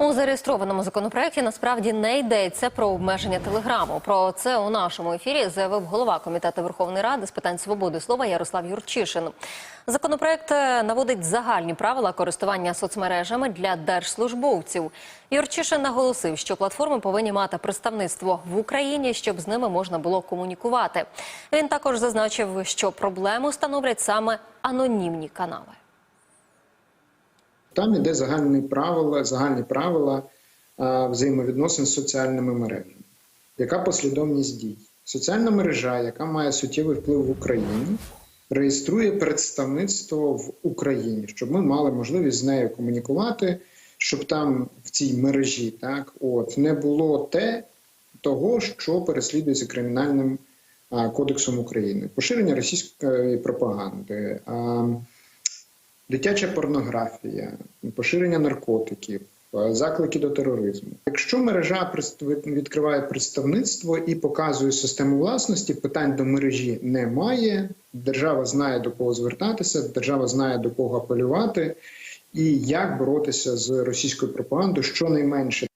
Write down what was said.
У зареєстрованому законопроекті насправді не йдеться про обмеження телеграму. Про це у нашому ефірі заявив голова комітету Верховної Ради з питань свободи слова Ярослав Юрчишин. Законопроект е, наводить загальні правила користування соцмережами для держслужбовців. Юрчишин наголосив, що платформи повинні мати представництво в Україні, щоб з ними можна було комунікувати. Він також зазначив, що проблему становлять саме анонімні канали. Там іде загальні правила, загальні правила взаємовідносин з соціальними мережами. Яка послідовність дій? Соціальна мережа, яка має суттєвий вплив в Україні, реєструє представництво в Україні, щоб ми мали можливість з нею комунікувати, щоб там в цій мережі так, от, не було те, того, що переслідується кримінальним кодексом України, поширення російської пропаганди. Дитяча порнографія, поширення наркотиків, е, заклики до тероризму. Якщо мережа відкриває представництво і показує систему власності, питань до мережі немає. Держава знає до кого звертатися, держава знає до кого апелювати. І як боротися з російською пропагандою щонайменше